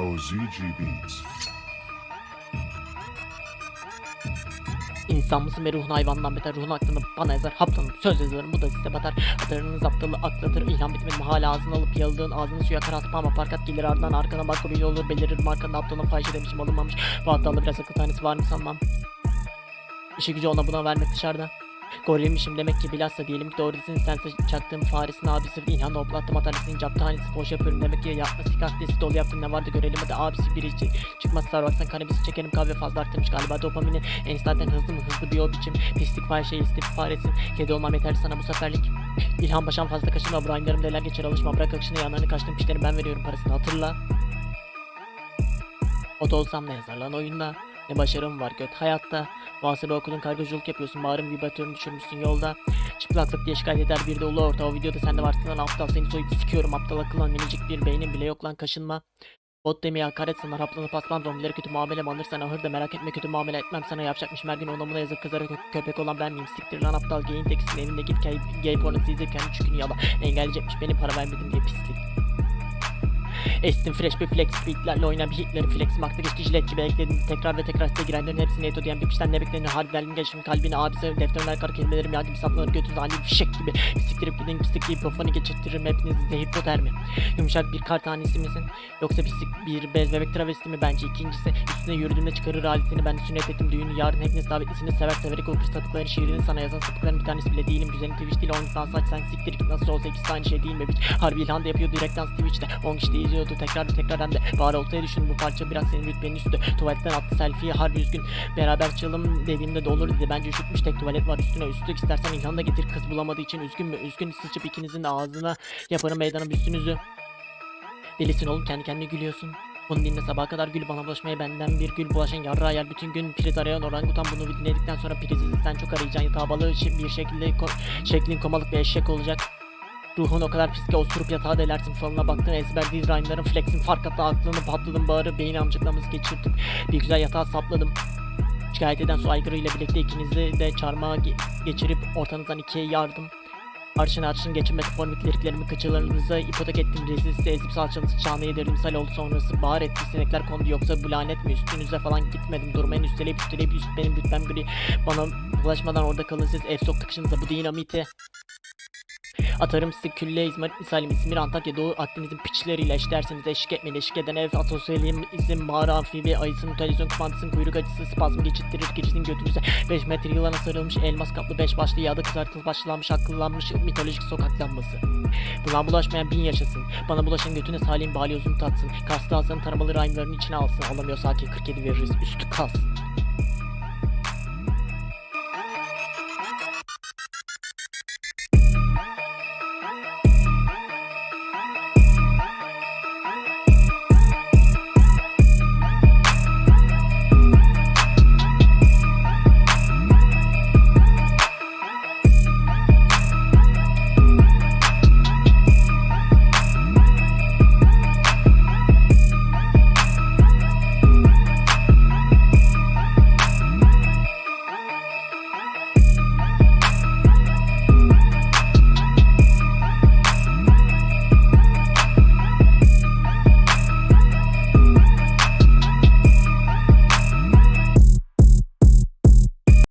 OZG Beats. İnsan mısın ve ruhun hayvandan beter ruhun aklını bana ezer haplanıp söz yazarım bu da size batar. Atarınız aptalı akladır ilham bitmedim hala ağzını alıp yaladığın ağzını suya karartıp ama farkat gelir ardından arkana bak bir olur belirir. Markanın aptalına fahişe demişim alınmamış. Bu aptallı biraz akıl tanesi var mı sanmam? İşi gücü ona buna vermek dışarıda Gorilmişim demek ki bilhassa diyelim ki doğru desin sense çaktığım faresin abisi İlhan hoplattım atanesinin cap tanesi boş yapıyorum demek ki. Yapma sikaklesi dolu yaptım ne vardı görelim hadi abisi biri için. Çıkmaz Starbucks'tan kanabisi çekerim kahve fazla arttırmış galiba dopamini. Enstaden hızlı mı hızlı bir o biçim Pislik fahişe istif faresin. Kedi olmam yeterli sana bu seferlik. İlhan Paşam fazla kaşınma Brian'larım deler geçer alışma. Bırak akışını yanlarını kaçtım pişlerim ben veriyorum parasını hatırla. O da olsam ne yazar lan oyunda ne başarım var göt. Hayatta Muhasebe okudun kargoculuk yapıyorsun. Bağrım vibratörünü düşürmüşsün yolda. Çıplaklık diye şikayet eder bir de ulu orta. O videoda sen de varsın lan aptal. Seni soyup sikiyorum. Aptal akıllan minicik bir beynin bile yok lan. Kaşınma. Bot demeye hakaret sanar haplanıp asmam zombileri kötü muamele mi alırsan ahır da merak etme. Kötü muamele etmem sana yapacakmış her gün onamına yazık kızara kö- köpek olan ben miyim? Siktir lan aptal. Geyin teksin evinde git gay, gay pornosu izlerken çükünü yala. Engelleyecekmiş benim para vermedim diye pislik Estim fresh bir flex beatlerle oynayan bir hitlerin flex makta geçti jilet gibi ekledim tekrar ve tekrar size girenlerin hepsini eto diyen bir pişten ne beklenir harbiden geçtim kalbine abisi defterinden kar kelimelerim yağ gibi saplanır. Ani bir fişek gibi. Siktirip gidin pislikliği profani geçirtirim. Hepinizi zehir mi? Yumuşak bir kar tanesi misin? Yoksa pislik bir bez bebek travesti mi? Bence ikincisi üstüne yürüdüğümde çıkarır aletini ben de sünnet ettim düğünü yarın hepiniz davetlisiniz. Sever severek okur sadıkların şiirini sana yazan sapıkların bir tanesi bile değilim. Güzelim Twitch değil 10 insan saç sen siktir git. Nasıl olsa ikisi de aynı şey değil mi? Biç harbi İlhan da yapıyor direkt dans Twitch'te. 10 kişi de izliyordu tekrar ve tekrar hem de bari oltaya düşün bu parça biraz senin rütbenin üstü. Tuvaletten attı selfie'yi harbi üzgün. Beraber çıkalım dediğimde de olur dedi. Bence üşütmüş. Tek tuvalet var üstüne. Üstlük istersen İlhan da getir. Kız bulamadığı için üzgün mü? Üzgün. Sıçıp ikinizin ağzına yaparım meydana üstünüzü Delisin oğlum. Kendi kendine gülüyorsun. Bunu dinle. Sabaha kadar gül. Bana bulaşmaya benden bir gül. Bulaşan yarra yer. Bütün gün priz arayan orangutan. Bunu bir dinledikten sonra prizi sen çok arayacaksın. Yatağı balığı bir şekilde ko- şeklin komalık bir eşek olacak Ruhun o kadar pis ki osurup yatağa delersin falına baktın ezber değil rhyme'ların flexin fark hatta aklını patladım bağırı beyin amcıklamızı geçirdim bir güzel yatağa sapladım. Şikayet eden su aygırıyla birlikte ikinizi de çarmıha ge- geçirip ortanızdan ikiye yardım. Arşın arşın geçin metaformik liriklerimi kıçılarınıza ipotek ettim. Rezilsiz ezip salçanızı çağına yedirdim sal oldu sonrası. Bahar etti sinekler kondu yoksa bu lanet mi? Üstünüze falan gitmedim durmayın üsteleyip üsteleyip üst benim rütbem gri. Bana bulaşmadan orada kalın siz ev soktu kışınıza bu dinamiti Atarım sizi külle İzmarit misalim İzmir Antakya Doğu Akdeniz'in piçleriyle eşlersiniz eşlik etmeyin eşlik eden ev asosyaliyim izin mağara amfibi ayısının televizyon kumandasının kuyruk acısı spazm geçittirir gecinin götünüze. 5 metre yılana sarılmış elmas kaplı 5 başlı yağda kızartılıp başlanmış akıllanmış mitolojik sokak lambası. Buna bulaşmayan bin yaşasın. Bana bulaşan götüne salim balyozunu tatsın. Kaslı alsanın taramalı rhyme'larını içine alsın. Alamıyor sakin 47 veririz üstü kalsın